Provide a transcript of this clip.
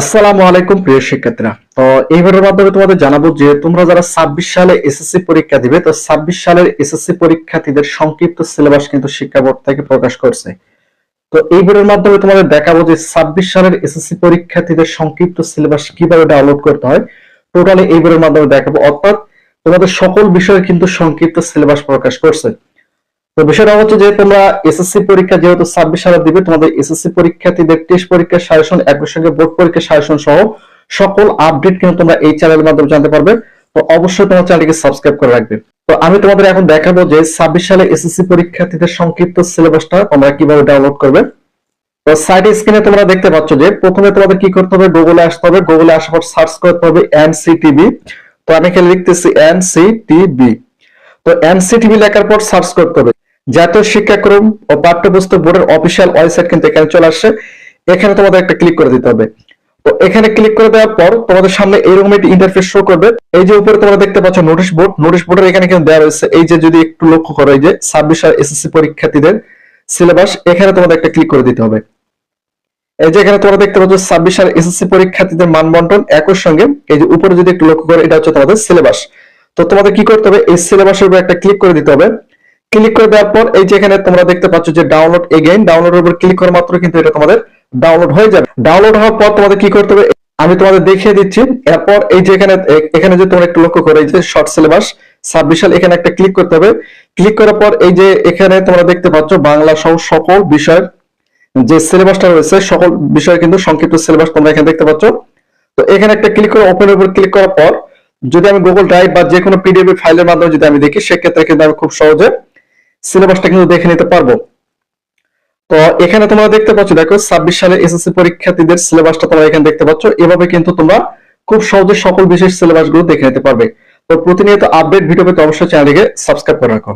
আসসালামু আলাইকুম, প্রিয় শিক্ষার্থীরা। তো এই ভিডিওর মাধ্যমে তোমাদের জানাব যে তোমরা যারা ছাব্বিশ সালে এসএসসি পরীক্ষা দিবে, তো ছাব্বিশ সালের এসএসসি পরীক্ষার্থীদের সংক্ষিপ্ত সিলেবাস কিন্তু শিক্ষা বোর্ড থেকে প্রকাশ করছে। তো এই ভিডিওর মাধ্যমে তোমাদের দেখাবো যে ছাব্বিশ সালের এসএসসি পরীক্ষার্থীদের সংক্ষিপ্ত সিলেবাস কীভাবে ডাউনলোড করতে হয়। টোটালি এই ভিডিওর মাধ্যমে দেখাবো। অর্থাৎ তোমাদের সকল বিষয়ে কিন্তু সংক্ষিপ্ত সিলেবাস প্রকাশ করছে। তো বিষয়টা হচ্ছে যে তোমরা এসএসসি পরীক্ষা যেহেতু ছাব্বিশ সালে দিবে, তোমাদের এসএসসি পরীক্ষার্থীদের টেস্ট পরীক্ষার সাজেশন, একই সঙ্গে বোর্ড পরীক্ষার সাজেশন সহ সকল আপডেট কিন্তু তোমরা এই চ্যানেলের মাধ্যমে জানতে পারবে। তো অবশ্যই তোমার চ্যানেলটিকে সাবস্ক্রাইব করে রাখবে। তো আমি তোমাদের এখন দেখাবো যে ছাব্বিশ সালে এসএসসি পরীক্ষার্থীদের সংক্ষিপ্ত সিলেবাসটা তোমরা কীভাবে ডাউনলোড করবে। তো সাইড স্ক্রিনে তোমরা দেখতে পাচ্ছ যে প্রথমে তোমাদের কি করতে হবে? গুগলে আসতে হবে। গুগলে আসার পর সার্চ করতে হবে এনসিটিভি তো আমি এখানে লিখতেছি এনসিটিভি তো এনসিটিভি লেখার পর সার্চ করতে হবে। জাতীয় শিক্ষাক্রম ও পাঠ্যপুস্তক বোর্ডের অফিসিয়াল ওয়েবসাইট কিন্তু এখানে চলে আসছে। এখানে তোমাদের একটা ক্লিক করে দিতে হবে। তো এখানে ক্লিক করে দেওয়ার পর তোমাদের সামনে এরকম একটি ইন্টারফেস শো করবে। এই যে উপরে তোমরা দেখতে পাচ্ছ নোটিশ বোর্ড নোটিশ বোর্ডের এখানে কিন্তু দেওয়া রয়েছে। এই যে যদি একটু লক্ষ্য করো, এই যে ছাব্বিশ সাল এসএসসি পরীক্ষার্থীদের সিলেবাস এখানে তোমাদের একটা ক্লিক করে দিতে হবে। এই যে এখানে তোমরা দেখতে পাচ্ছ ছাব্বিশ সাল এসএসসি পরীক্ষার্থীদের মান বন্টন একই সঙ্গে। এই যে উপরে যদি একটু লক্ষ্য করো, এটা হচ্ছে তোমাদের সিলেবাস তো তোমাদের কি করতে হবে? এই সিলেবাসের উপর একটা ক্লিক করে দিতে হবে। ক্লিক করে দেওয়ার পর এই যে এখানে তোমরা দেখতে পাচ্ছ যে ডাউনলোড এগেইন ডাউনলোডের উপর ক্লিক করা মাত্র কিন্তু এটা তোমাদের ডাউনলোড হয়ে যাবে। ডাউনলোড হওয়ার পর তোমাদের কি করতে হবে? আমি তোমাদের দেখিয়ে দিচ্ছি। এরপর এই যে এখানে এখানে যে তোমরা একটু লক্ষ্য করো, এই যে শর্ট সিলেবাস ছাব্বিশ এখানে একটা ক্লিক করতে হবে। ক্লিক করার পর এই যে এখানে তোমরা দেখতে পাচ্ছ বাংলা সহ সকল বিষয়ের যে সিলেবাসটা রয়েছে, সকল বিষয়ে কিন্তু সংক্ষিপ্ত সিলেবাস তোমরা এখানে দেখতে পাচ্ছ। তো এখানে একটা ক্লিক করে ওপেন উপর ক্লিক করার পর যদি আমি গুগল ড্রাইভ বা যে কোনো পিডিএফ ফাইলের মাধ্যমে যদি আমি দেখি, সেক্ষেত্রে কিন্তু আমি খুব সহজে সিলেবাসটা কিন্তু দেখে নিতে পারব। তো এখানে তোমরা দেখতে পাচ্ছ, দেখো ছাব্বিশ সালে এসএসসি পরীক্ষার্থীদের সিলেবাসটা তোমরা এখানে দেখতে পাচ্ছ। এভাবে কিন্তু তোমরা খুব সহজে সকল বিশেষ সিলেবাসগুলো দেখে নিতে পারবে। তো প্রতিনিয়ত আপডেট ভিডিও পেতে অবশ্যই চ্যানেলটিকে সাবস্ক্রাইব করে রাখো।